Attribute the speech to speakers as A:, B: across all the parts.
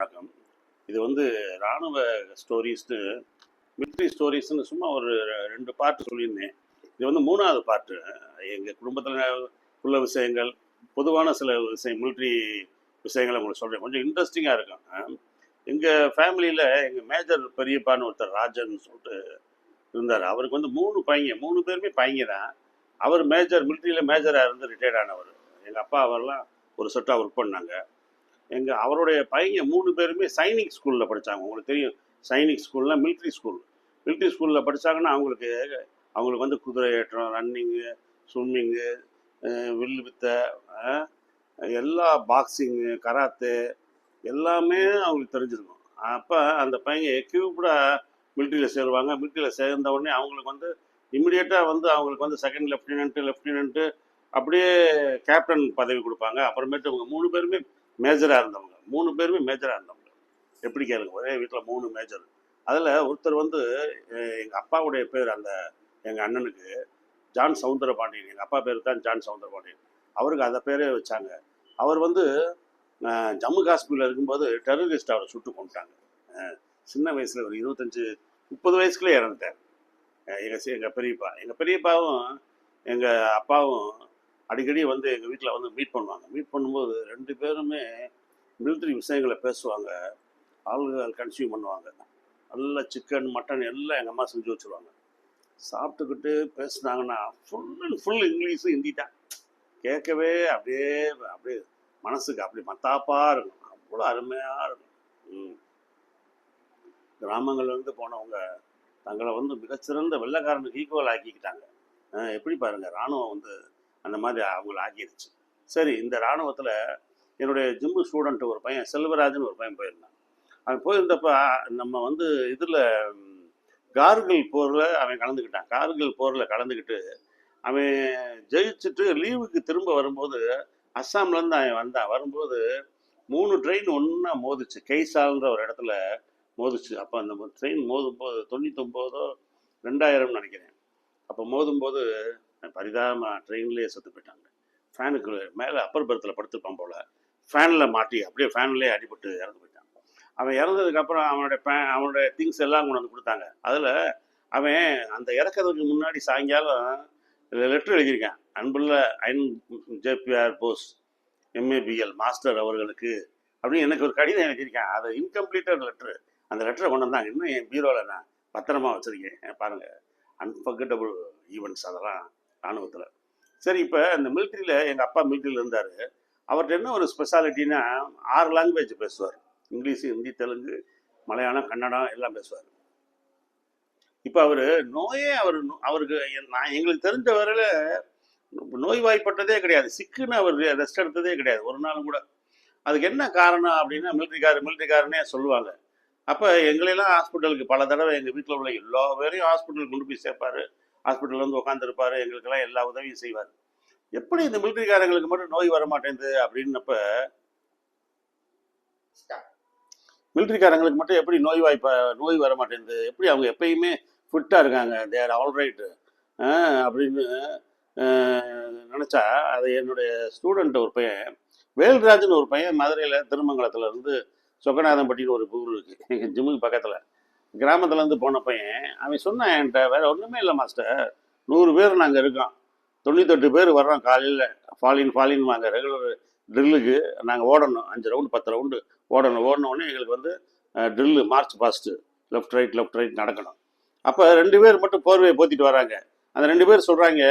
A: வணக்கம். இது வந்து இராணுவ ஸ்டோரிஸ்னு மிலிட்ரி ஸ்டோரிஸ்னு சும்மா ஒரு ரெண்டு பார்ட் சொல்லியிருந்தேன். இது வந்து மூணாவது பார்ட்டு எங்கள் குடும்பத்தில் உள்ள விஷயங்கள் பொதுவான சில விஷயம் மிலிட்ரி விஷயங்களை உங்களுக்கு சொல்கிறேன் கொஞ்சம் இன்ட்ரெஸ்டிங்காக இருக்கும். எங்கள் ஃபேமிலியில் எங்கள் மேஜர் பெரியப்பான்னு ஒருத்தர் ராஜன் சொல்லிட்டு இருந்தார். அவருக்கு வந்து மூணு பையன் மூணு பேருமே பையங்க தான். அவர் மேஜர் மிலிட்ரியில் மேஜராக இருந்து ரிட்டையர்ட் ஆனவர். எங்கள் அப்பா அவர்லாம் ஒரு செட்டாக ஒர்க் பண்ணாங்க. எங்கள் அவருடைய பையன் மூணு பேருமே சைனிக் ஸ்கூலில் படித்தாங்க உங்களுக்கு தெரியும் சைனிக் ஸ்கூல்னால் மிலிட்ரி ஸ்கூல் மிலிட்ரி ஸ்கூலில் படித்தாங்கன்னா அவங்களுக்கு அவங்களுக்கு வந்து குதிரை ஏற்றம் ரன்னிங்கு ஸ்விம்மிங்கு வில்லு வித்தை எல்லா பாக்ஸிங்கு கராத்தே எல்லாமே அவங்களுக்கு தெரிஞ்சிருக்கும். அப்போ அந்த பையன் எக்யூப்டாக மிலிட்ரியில் சேருவாங்க. மிலிட்ரியில் சேர்ந்த உடனே அவங்களுக்கு வந்து இமிடியேட்டாக வந்து அவங்களுக்கு வந்து செகண்ட் லெஃப்டினன்ட்டு லெஃப்டினன்ட்டு அப்படியே கேப்டன் பதவி கொடுப்பாங்க. அப்புறமேட்டு அவங்க மூணு பேருமே மேஜராக இருந்தவங்க. மூணு பேருமே மேஜராக இருந்தவங்க. எப்படி கேளுங்க? ஒரே வீட்டில் மூணு மேஜர் அதில் ஒருத்தர் வந்து எங்கள் அப்பாவுடைய பேர் அந்த எங்கள் அண்ணனுக்கு ஜான் சவுந்தர பாண்டியன் எங்கள் அப்பா பேர் தான் ஜான் சவுந்தர பாண்டியன் அவருக்கு அந்த பேரே வச்சாங்க. அவர் வந்து ஜம்மு காஷ்மீரில் இருக்கும்போது டெரரிஸ்ட் அவரை சுட்டு கொண்டுட்டாங்க சின்ன வயசில் ஒரு இருபத்தஞ்சி முப்பது வயசுக்குள்ளே இறந்துட்டார். எங்கள் எங்கள் பெரியப்பா. எங்கள் பெரியப்பாவும் எங்கள் அப்பாவும் அடிக்கடி வந்து எங்கள் வீட்டில் வந்து மீட் பண்ணுவாங்க. மீட் பண்ணும்போது ரெண்டு பேருமே மிலிட்ரி விஷயங்களை பேசுவாங்க. ஆல்கஹால் கன்சியூம் பண்ணுவாங்க. நல்ல சிக்கன் மட்டன் எல்லாம் எங்கள் அம்மா செஞ்சு வச்சுருவாங்க. சாப்பிட்டுக்கிட்டு பேசுனாங்கன்னா ஃபுல் அண்ட் ஃபுல் இங்கிலீஷும் ஹிந்தி தான். கேட்கவே அப்படியே அப்படியே மனசுக்கு அப்படி மத்தாப்பாக இருக்கும். அவ்வளோ அருமையாக இருக்கும். ம். இருந்து போனவங்க தங்களை வந்து மிகச்சிறந்த வெள்ளக்காரனுக்கு ஈக்குவல் ஆக்கிக்கிட்டாங்க. எப்படி பாருங்கள் ராணுவம் வந்து அந்த மாதிரி அவங்கள ஆக்கிருச்சு. சரி இந்த ராணுவத்தில் என்னுடைய ஜிம்மு ஸ்டூடெண்ட் ஒரு பையன் செல்வராஜன் ஒரு பையன் போயிருந்தான். அவன் போயிருந்தப்ப நம்ம வந்து இதில் கார்கில் போரில் அவன் கலந்துக்கிட்டான். கார்கில் போரில் கலந்துக்கிட்டு அவன் ஜெயிச்சுட்டு லீவுக்கு திரும்ப வரும்போது அஸ்ஸாம்லேருந்து அவன் வந்தான். வரும்போது மூணு ட்ரெயின் ஒன்றா மோதிச்சு கைசால்ன்ற ஒரு இடத்துல மோதிச்சு. அப்போ அந்த ட்ரெயின் மோதும்போது தொண்ணூத்தொம்போதோ ரெண்டாயிரம்னு நினைக்கிறேன். அப்போ மோதும்போது பரிதாபமாக ட்ரெயின்லேயே செத்து போயிட்டாங்க. ஃபேனுக்கு மேலே அப்பர் பர்த்தில் படுத்துருப்பான் போல் ஃபேனில் மாட்டி அப்படியே ஃபேன்லேயே அடிபட்டு இறந்து போயிட்டான். அவன் இறந்ததுக்கப்புறம் அவனுடைய ஃபேன் அவனுடைய திங்ஸ் எல்லாம் கொண்டு வந்து கொடுத்தாங்க. அதில் அவன் அந்த இறக்கிறதுக்கு முன்னாடி சாயங்காலம் லெட்டர் எழுதியிருக்கான். அன்புள்ள ஐன் ஜேபிஆர் போஸ் எம்ஏபிஎல் மாஸ்டர் அவர்களுக்கு அப்படின்னு எனக்கு ஒரு கடிதம் எழுதியிருக்கேன். அது இன்கம்ப்ளீட்டட் லெட்ரு அந்த லெட்டரை கொண்டு வந்தாங்க. இன்னும் என் பீரோவில் நான் பத்திரமா வச்சுருக்கேன். பாருங்கள் அன்ஃபர்கட்டபுள் ஈவெண்ட்ஸ் அதெல்லாம் ராணுவத்தில். சரி இப்போ இந்த மிலிட்ரியில் எங்கள் அப்பா மிலிட்ரியில் இருந்தார். அவர்கிட்ட என்ன ஒரு ஸ்பெஷாலிட்டின்னா ஆறு லாங்குவேஜ் பேசுவார். இங்கிலீஷ் ஹிந்தி தெலுங்கு மலையாளம் கன்னடம் எல்லாம் பேசுவார். இப்போ அவர் நோயே அவர் அவருக்கு நான் எங்களுக்கு தெரிஞ்ச வரையில் நோய்வாய்ப்பட்டதே கிடையாது. சிக்குன்னு அவர் ரெஸ்ட் எடுத்ததே கிடையாது. ஒரு நாளும் கூட. அதுக்கு என்ன காரணம் அப்படின்னா மிலிட்ரிக்காரர் மிலிட்ரிக்காரனே சொல்லுவாங்க. அப்போ எங்களெல்லாம் ஹாஸ்பிட்டலுக்கு பல தடவை எங்கள் வீட்டில் உள்ள எல்லா பேரையும் ஹாஸ்பிட்டலுக்கு கொண்டு போய் சேர்ப்பார். ஹாஸ்பிட்டலில் வந்து உட்காந்துருப்பாரு எங்களுக்கெல்லாம் எல்லா உதவியும் செய்வார். எப்படி இந்த மிலிட்ரிக்காரங்களுக்கு மட்டும் நோய் வர மாட்டேங்குது அப்படின்னப்ப மிலிட்ரிக்காரங்களுக்கு மட்டும் எப்படி நோய் வாய்ப்ப நோய் வர மாட்டேங்குது எப்படி அவங்க எப்பயுமே ஃபிட்டாக இருக்காங்க? தேர் ஆல் ரைட்டு அப்படின்னு நினச்சா அது என்னுடைய ஸ்டூடெண்ட் ஒரு பையன் வேல்ராஜ்னு ஒரு பையன் மதுரையில் திருமங்கலத்துல இருந்து சொக்கநாதம்பட்டின்னு ஒரு ஊர் இருக்குது எங்கள் ஜிம்முக்கு பக்கத்தில். கிராமத்துலேருந்து போன பையன் அவன் சொன்னான் என்கிட்ட வேற ஒன்றுமே இல்லை மாஸ்டர் நூறு பேர் நாங்கள் இருக்கோம். தொண்ணூத்தெட்டு பேர் வர்றோம் காலையில். ஃபாலின் ஃபாலின் வாங்க. ரெகுலர் ட்ரில்லுக்கு நாங்கள் ஓடணும். அஞ்சு ரவுண்டு பத்து ரவுண்டு ஓடணும். ஓடணுன்னே எங்களுக்கு வந்து drill march past left right left right நடக்கணும். அப்போ ரெண்டு பேர் மட்டும் போர்வையை போத்திட்டு வராங்க. அந்த ரெண்டு பேர் சொல்கிறாங்க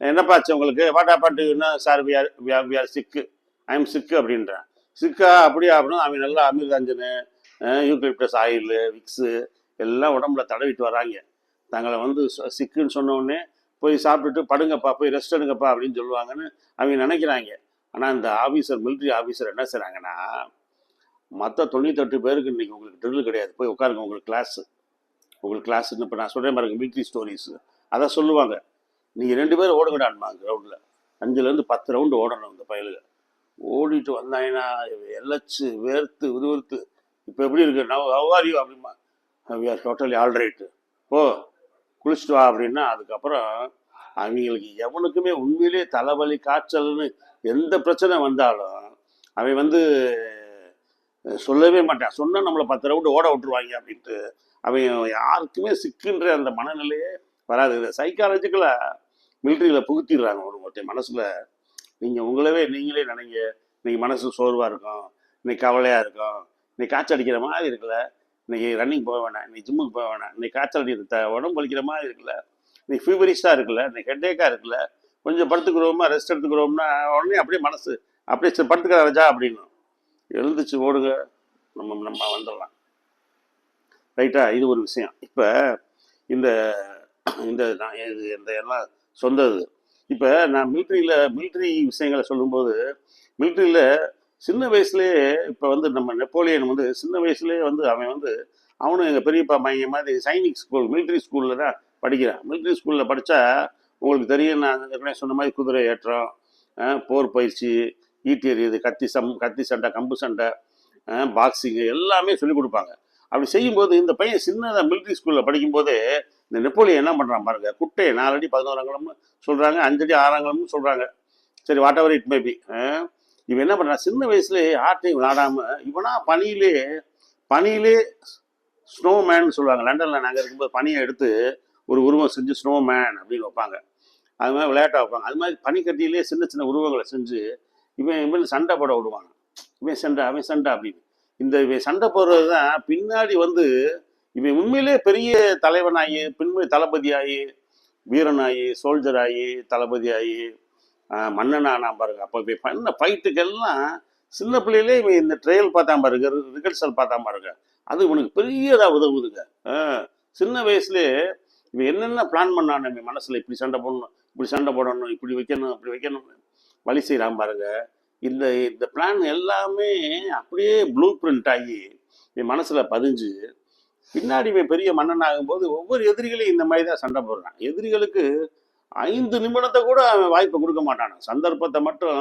A: என்னப்பா ஆச்சு உங்களுக்கு? வாட் பாட்டு என்ன sir we are we are sick I am sick அப்படின்றேன். சிக்கா அப்படியா? ஆகணும் அவன் நல்லா அமிர்தாஞ்சனு யூக்லிப்டஸ் ஆயிலு விக்ஸு எல்லாம் உடம்புல தடவிட்டு வராங்க. தங்களை வந்து சிக்குன்னு சொன்னோடனே போய் சாப்பிட்டுட்டு படுங்கப்பா போய் ரெஸ்ட் எடுங்கப்பா அப்படின்னு சொல்லுவாங்கன்னு அவங்க நினைக்கிறாங்க. ஆனால் இந்த ஆஃபீஸர் மிலிட்ரி ஆஃபீஸர் என்ன செய்கிறாங்கன்னா மற்ற தொண்ணூத்தெட்டு பேருக்கு இன்றைக்கி உங்களுக்கு ட்ரில் கிடையாது. போய் உட்காருங்க உங்களுக்கு கிளாஸு உங்களுக்கு கிளாஸ்ன்னு இப்போ நான் சொல்கிறேன் பாருங்க மிலிட்ரி ஸ்டோரிஸு அதை சொல்லுவாங்க. நீங்கள் ரெண்டு பேரும் ஓடுங்கடான்மா கிரவுண்டில் அஞ்சுலேருந்து பத்து ரவுண்டு ஓடணும் இந்த பயலுக. ஓடிட்டு வந்தாங்கன்னா எல்லச்சு வேர்த்து விறுவிறுத்து இப்போ எப்படி இருக்கு? நான் ஹவாரியோ அப்படிமா we are totally all right ஓ குளிச்சுட்டு வா அப்படின்னா அதுக்கப்புறம் அவங்களுக்கு எவனுக்குமே உண்மையிலே தலைவலி காய்ச்சல்னு எந்த பிரச்சனை வந்தாலும் அவன் வந்து சொல்லவே மாட்டான். சொன்னால் நம்மளை பத்து ரவுண்டு ஓட விட்டுருவாங்க அப்படின்ட்டு அவன் யாருக்குமே சிக்குன்ற அந்த மனநிலையே வராது. இதை சைக்காலஜிக்கலாக மிலிட்ரியில் புகுத்திடுறாங்க ஒரு ஒருத்தன் மனசில் நீங்கள் உங்களவே நீங்களே நினைங்க. இன்னைக்கு மனசு சோர்வாக இருக்கும். இன்னைக்கு கவலையாக இருக்கும். இன்னைக்கு காய்ச்சல் அடிக்கிற மாதிரி இருக்குல்ல இன்னைக்கு ரன்னிங் போக வேணாம். இன்னைக்கு ஜிம்முக்கு போக வேணாம். இன்னைக்கு காய்ச்சல் அடிக்கிற உடம்பு வலிக்கிற மாதிரி இருக்குல்ல இன்னைக்கு ஃபீவரிஸ்டாக இருக்குல்ல இன்னைக்கு ஹெட்டேக்காக இருக்குல்ல கொஞ்சம் படுத்துக்கிறோமா ரெஸ்ட் எடுத்துக்கிறோம்னா உடனே அப்படியே மனசு அப்படியே சரி படுத்துக்கிற ராஜா அப்படின்னு. எழுந்துச்சு ஓடுங்க. நம்ம நம்ம வந்துடலாம். ரைட்டா இது ஒரு விஷயம். இப்போ இந்த இந்த நான் இது இந்த எல்லாம் சொந்த இது இப்போ நான் மிலிட்ரியில் மிலிட்ரி விஷயங்களை சொல்லும்போது மிலிட்ரியில் சின்ன வயசுலேயே இப்போ வந்து நம்ம நெப்போலியன் வந்து சின்ன வயசுலேயே வந்து அவன் வந்து அவனும் எங்கள் பெரியப்பா மைய மாதிரி சைனிக் ஸ்கூல் மிலிட்ரி ஸ்கூலில் தான் படிக்கிறான். மிலிட்ரி ஸ்கூலில் படித்தா உங்களுக்கு தெரியும் நான் ஏற்கனவே சொன்ன மாதிரி குதிரை ஏற்றம் போர் பயிற்சி ஈட்டி எறியது கத்தி சம் கத்தி சண்டை கம்பு சண்டை பாக்ஸிங்கு எல்லாமே சொல்லிக் கொடுப்பாங்க. அப்படி செய்யும்போது இந்த பையன் சின்னதாக மிலிட்ரி ஸ்கூலில் படிக்கும்போதே இந்த நெப்போலியன் என்ன பண்ணுறான் பாருங்க குட்டையை நாலடி பதினோராங்கலம்னு சொல்கிறாங்க அஞ்சடி ஆறாங்கலம்னு சொல்கிறாங்க சரி whatever it may be இவன் என்ன பண்ணுறான் சின்ன வயசுலேயே ஆட்டையும் விளாடாமல் இவனா பனியிலே பனியிலே ஸ்னோமேன் சொல்லுவாங்க. லண்டனில் நாங்கள் இருக்கும்போது பனியை எடுத்து ஒரு உருவம் செஞ்சு ஸ்னோமேன் அப்படின்னு வைப்பாங்க. அது மாதிரி விளையாட்டாக வைப்பாங்க. அது மாதிரி பனிக்கட்டியிலே சின்ன சின்ன உருவங்களை செஞ்சு இவன் இவன் சண்டை போட விடுவாங்க இவன் சண்டை அவன் சண்டை அப்படின்னு. இந்த இவன் சண்டை போடுறது தான் பின்னாடி வந்து இவன் உண்மையிலே பெரிய தலைவனாகி பின்மை தளபதியாகி வீரனாகி சோல்ஜராகி தளபதியாகி ஆஹ் மன்னனானா பாருங்க. அப்போ இவன் பண்ண ஃபைட்டுக்கெல்லாம் சின்ன பிள்ளையிலே இவன் இந்த ட்ரையல் பார்த்தா பாருங்க. ரிகர்சல் பார்த்தா பாருங்க. அது இவனுக்கு பெரியதாக உதவுதுங்க. சின்ன வயசுலேயே இவன் என்னென்ன பிளான் பண்ணான் நம்ம மனசில் இப்படி சண்டை போடணும் இப்படி சண்டை போடணும் இப்படி வைக்கணும் இப்படி வைக்கணும். வழி செய்கிறான் பாருங்க. இந்த இந்த பிளான் எல்லாமே அப்படியே ப்ளூ பிரிண்ட் ஆகி என் மனசில் பதிஞ்சு பின்னாடி இவன் பெரிய மன்னன் ஆகும்போது ஒவ்வொரு எதிரிகளையும் இந்த மாதிரி தான் சண்டை போடுறான். எதிரிகளுக்கு ஐந்து நிமிடத்தை கூட அவன் வாய்ப்பை கொடுக்க மாட்டான். சந்தர்ப்பத்தை மட்டும்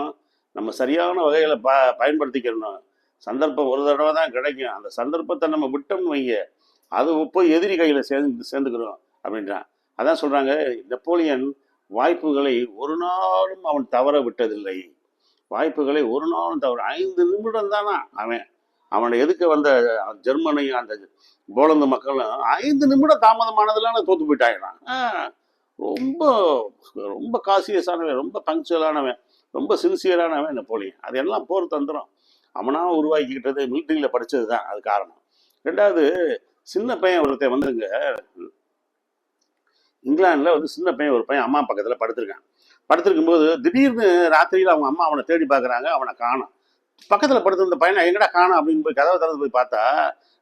A: நம்ம சரியான வகையில் ப பயன்படுத்திக்கணும். சந்தர்ப்பம் ஒரு தடவை தான் கிடைக்கும். அந்த சந்தர்ப்பத்தை நம்ம விட்டோம்னு வைங்க. அது போய் எதிரி கையில் சேர்ந்து சேர்ந்துக்கிறோம் அப்படின்றான். அதான் சொல்கிறாங்க நெப்போலியன் வாய்ப்புகளை ஒரு நாளும் அவன் தவற விட்டதில்லை. வாய்ப்புகளை ஒரு நாளும் தவற ஐந்து நிமிடம் தானா அவன். அவனை எதுக்க வந்த ஜெர்மனியும் அந்த போலந்து மக்களும் ஐந்து நிமிடம் தாமதமானதுலாம் தோத்து போயிட்டாயிடான் ரொம்ப ரொம்ப காசியஸானவன் ரொம்ப பங்க்சுவலானவன் ரொம்ப சின்சியரானவன் நெப்போலியன். அதெல்லாம் போர் தந்திரம். அவனாக உருவாக்கிக்கிட்டது மிலிட்ரியில் படித்தது தான் அது காரணம். ரெண்டாவது சின்ன பையன் ஒருத்தன் வந்துருங்க. இங்கிலாண்டில் வந்து சின்ன பையன் ஒரு பையன் அம்மா பக்கத்தில் படுத்திருக்கான். படுத்திருக்கும் போது திடீர்னு ராத்திரியில் அவங்க அம்மா அவனை தேடி பார்க்குறாங்க அவனை காணும். பக்கத்தில் படுத்திருந்த பையனை எங்கடா காணும் அப்படின்னு போய் கதவை திறந்து போய் பார்த்தா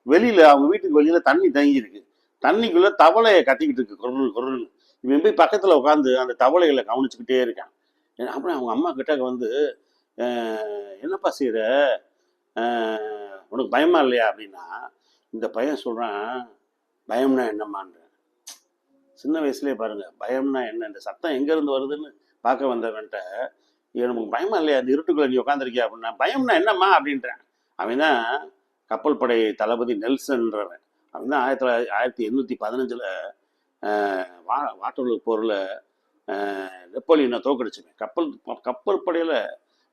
A: வெளியில் அவங்க வீட்டுக்கு வெளியில் தண்ணி தங்கி இருக்கு தண்ணிக்குள்ள தவளையை கட்டிக்கிட்டு இருக்கு குரல் குரல்னு. இவன் போய் பக்கத்தில் உட்காந்து அந்த தவளைகளை கவனிச்சுக்கிட்டே இருக்கான். அப்புறம் அவங்க அம்மா கிட்ட வந்து என்னப்பா செய்கிற உனக்கு பயமா இல்லையா? அப்படின்னா இந்த பையன் சொல்கிறான் பயம்னா என்னம்மான்ற. சின்ன வயசுலயே பாருங்க பயம்னா என்ன? இந்த சத்தம் எங்கேருந்து வருதுன்னு பார்க்க வந்தவன்ட்ட எனக்கு பயமா இல்லையா? அந்த இருட்டுக்குள்ள நீ உட்காந்துருக்கியா அப்படின்னா பயம்னா என்னம்மா? அப்படின்றான். அவன் தான் கப்பல் படை தளபதி நெல்சன்றவன். அவன் தான் ஆயிரத்தி தொள்ளாயிரத்தி ஆயிரத்தி எண்ணூற்றி பதினஞ்சில் வா போரில் நெப்போலியனை தோக்கடிச்சுவேன் கப்பல் கப்பல் படையில்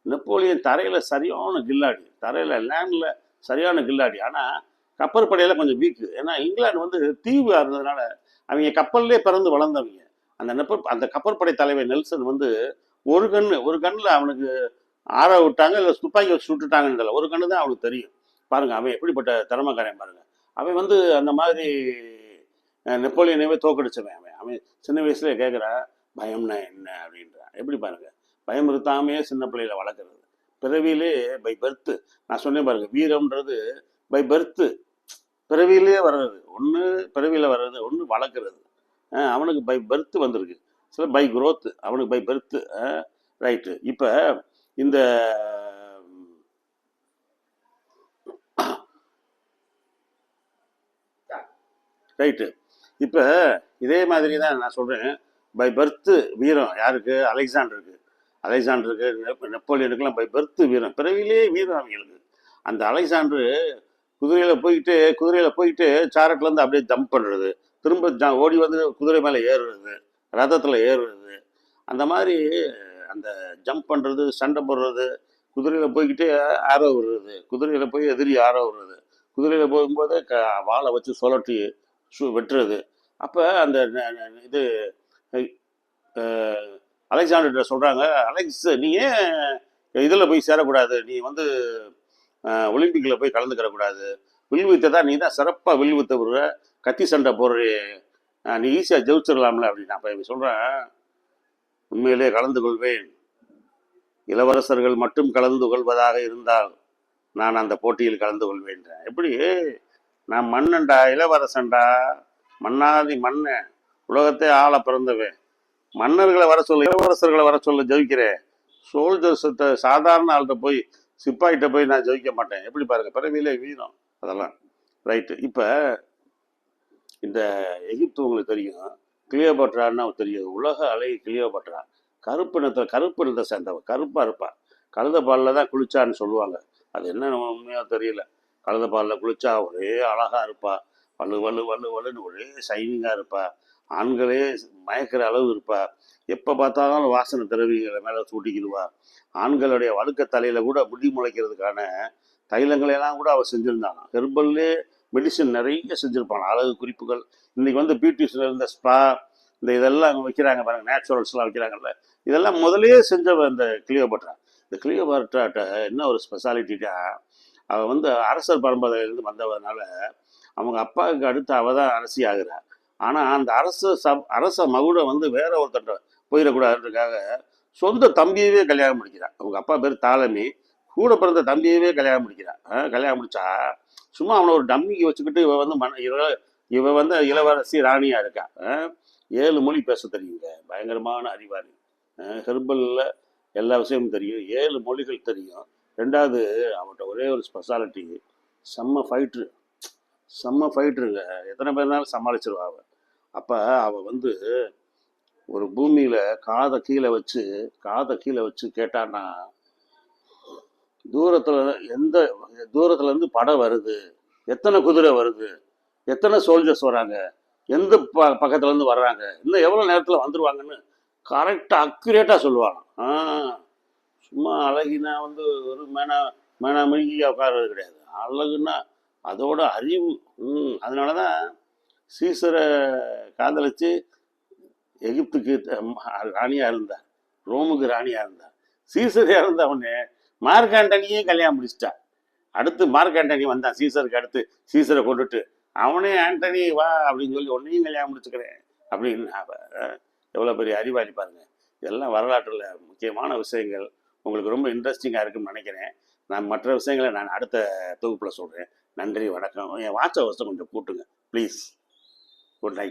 A: நெப்போலியன் தரையில் சரியான கில்லாடி தரையில் லேண்டில் சரியான கில்லாடி. ஆனால் கப்பல் படையில் கொஞ்சம் வீக்கு ஏன்னா இங்கிலாந்து வந்து தீவாக இருந்ததுனால அவங்க கப்பல்லே பிறந்து வளர்ந்தவங்க. அந்த நெப்பல் அந்த கப்பற்படை தலைவர் நெல்சன் வந்து ஒரு கண் ஒரு கண்ணில் அவனுக்கு ஆற விட்டாங்க இல்லை துப்பாக்கி வச்சு சுட்டுட்டாங்கன்றதில்ல தெரியல. ஒரு கண்ணு தான் அவனுக்கு தெரியும். பாருங்க அவன் எப்படிப்பட்ட திறமைக்காரன் பாருங்கள் அவன் வந்து அந்த மாதிரி நெப்போலியனவே தோக்கடிச்சவன் அவன் சின்ன வயசுல கேட்குறான் பயம்னா என்ன? அப்படின்றான் எப்படி பாருங்க பயம் இருத்தாமையே சின்ன பிள்ளையில வளர்க்குறது. பிறவியிலே பை பர்த்து நான் சொன்னேன் பாருங்க வீரம்ன்றது பை பர்த்து பிறவியிலே வர்றது. ஒன்று பிறவியில் வர்றது ஒன்று வளர்க்குறது. அவனுக்கு பை பர்த் வந்திருக்கு. சில பை குரோத்து அவனுக்கு பை பர்த் ரைட்டு இப்போ இந்த ரைட்டு இப்போ இதே மாதிரி தான் நான் சொல்கிறேன் பை பர்த்து வீரம் யாருக்கு? அலெக்சாண்டருக்கு. அலெக்சாண்டருக்கு நெப் நெப்போலியனுக்குலாம் பை பர்த்து வீரம். பிறவிலே வீரம் அவங்களுக்கு. அந்த அலெக்சாண்டரு குதிரையில் போயிட்டு குதிரையில் போயிட்டு சாரட்லேருந்து அப்படியே ஜம்ப் பண்ணுறது திரும்ப ஜ- ஓடி வந்து குதிரை மேலே ஏறுறது. ரதத்தில் ஏறுறது. அந்த மாதிரி அந்த ஜம்ப் பண்ணுறது சண்டை போடுறது. குதிரையில் போய்கிட்டே ஆரோ விடுறது. குதிரையில் போய் எதிரி ஆரோ விடுறது. குதிரையில் போகும்போது க வாழை வச்சு சுழட்டி சு வெட்டுறது. அப்போ அந்த இது அலெக்சாண்டர்கிட்ட சொல்கிறாங்க அலெக்ஸ் நீ ஏன் இதில் போய் சேரக்கூடாது? நீ வந்து ஒலிம்பிக்கில் போய் கலந்துக்கிறக்கூடாது. வில்வித்தை தான் நீ தான் சிறப்பாக வில்வித்த விடுற கத்தி சண்டை போடுற. நீ ஈஸியாக ஜெயிச்சிடலாம்ல அப்படின்னு. அப்போ இவன் சொல்கிறேன் உண்மையிலே கலந்து கொள்வேன். இளவரசர்கள் மட்டும் கலந்து கொள்வதாக இருந்தால் நான் அந்த போட்டியில் கலந்து கொள்வேன்றேன் எப்படி? நான் மன்னன்டா இளவரசன்டா? மன்னாதி மண்ணு. உலகத்தை ஆள பிறந்தவன். மன்னர்களை வர சொல்ல இளவரசர்களை வர சொல்ல ஜெயிக்கிறேன் சோல்ஜர்ஸ் சாதாரண ஆள்கிட்ட போய் சிப்பாயிட்ட போய் நான் ஜெயிக்க மாட்டேன். எப்படி பாருங்க பிறவியிலே வீரம் அதெல்லாம். ரைட்டு இப்போ இந்த எகிப்து உங்களுக்கு தெரியும் கிளியோபட்ரான்னு தெரியும். உலக அழகி கிளியோபட்ரா. கருப்பு நிறத்தில் கருப்பு இனத்தை சேர்ந்தவன். கருப்பாக இருப்பாள் கழுத பாலில் தான் குளிச்சான்னு சொல்லுவாங்க. அது என்ன உண்மையாக தெரியல. கழுத பாலில் குளிச்சா ஒரே அழகா இருப்பா. வலு வலு வலு வலுன்னு ஒரே ஷைனிங்காக இருப்பா. ஆண்களே மயக்கிற அளவு இருப்பா. எப்போ பார்த்தாலும் வாசனை திரவியங்களை மேலே சூட்டிக்கிடுவா. ஆண்களுடைய வழுக்க தலையில் கூட முடி முளைக்கிறதுக்கான தைலங்களை எல்லாம் கூட அவள் செஞ்சுருந்தான். ஹெர்பல்லே மெடிசன் நிறைய செஞ்சுருப்பான். அழகு குறிப்புகள். இன்றைக்கி வந்து பியூட்டிஷியன் இருந்த ஸ்பா இந்த இதெல்லாம் வைக்கிறாங்க பாருங்கள் நேச்சுரல்ஸ்லாம் வைக்கிறாங்கல்ல. இதெல்லாம் முதலே செஞ்சவ இந்த கிளியோபட்ரா. இந்த கிளியோபட்ராட்ட என்ன ஒரு ஸ்பெஷாலிட்டிட்டா அவள் வந்து அரசர் பரம்பரையிலேருந்து வந்தவனால அவங்க அப்பாவுக்கு அடுத்து அவள் தான் அரசி ஆகுறா. ஆனால் அந்த அரச சப் அரச மகுடம் வந்து வேற ஒருத்தட்ட போயிடக்கூடாதுன்றதுக்காக சொந்த தம்பியவே கல்யாணம் முடிக்கிறான். அவங்க அப்பா பேர் தாலமி கூட பிறந்த தம்பியவே கல்யாணம் முடிக்கிறான். கல்யாணம் முடிச்சா சும்மா அவனை ஒரு டம்மிக்கு வச்சுக்கிட்டு இவன் வந்து மன இவ இவ வந்து இளவரசி ராணியாக இருக்கா? ஆ, ஏழு மொழி பேச தெரியுங்க பயங்கரமான அறிவாளி. ஹெர்பலில் எல்லா விஷயமும் தெரியும். ஏழு மொழிகள் தெரியும். ரெண்டாவது அவன்கிட்ட ஒரே ஒரு ஸ்பெஷாலிட்டி செம்ம ஃபைட்ரு செம்ம ஃபைட்ருங்க எத்தனை பேர்னாலும் சமாளிச்சிருவா அவ அப்போ அவள் வந்து ஒரு பூமியில் காதை கீழே வச்சு காதை கீழே வச்சு கேட்டான்னா தூரத்தில் எந்த தூரத்துலேருந்து படம் வருது? எத்தனை குதிரை வருது? எத்தனை சோல்ஜர்ஸ் வராங்க? எந்த ப பக்கத்துலேருந்து வர்றாங்க? இன்னும் எவ்வளோ நேரத்தில் வந்துடுவாங்கன்னு கரெக்டாக அக்யூரேட்டாக சொல்லுவாங்க ஆ சும்மா அழகினா வந்து ஒரு மேனா மேனா மணிக்கு உட்கார்றது கிடையாது. அழகுன்னா அதோட அறிவு ம் அதனால தான் சீசரை காதலிச்சு எகிப்துக்கு ராணியாக இருந்தார். ரோமுக்கு ராணியாக இருந்தார். சீசர் இறந்த உடனே மார்க்காண்டனியே கல்யாணம் முடிச்சிட்டா. அடுத்து மார்க்காண்டனி வந்தான் சீசருக்கு அடுத்து சீசரை கொண்டுட்டு அவனே ஆண்டனி வா அப்படின்னு சொல்லி உன்னையும் கல்யாணம் முடிச்சுக்கிறேன் அப்படின்னு. எவ்வளோ பெரிய அறிவாளி பாருங்க. இதெல்லாம் வரலாற்றில் முக்கியமான விஷயங்கள். உங்களுக்கு ரொம்ப இன்ட்ரெஸ்டிங்காக இருக்குன்னு நினைக்கிறேன். நான் மற்ற விஷயங்களை நான் அடுத்த தொகுப்பில் சொல்கிறேன் நன்றி வணக்கம். என் வாட்ச வசம் கொஞ்சம் கூட்டுங்க. Please good night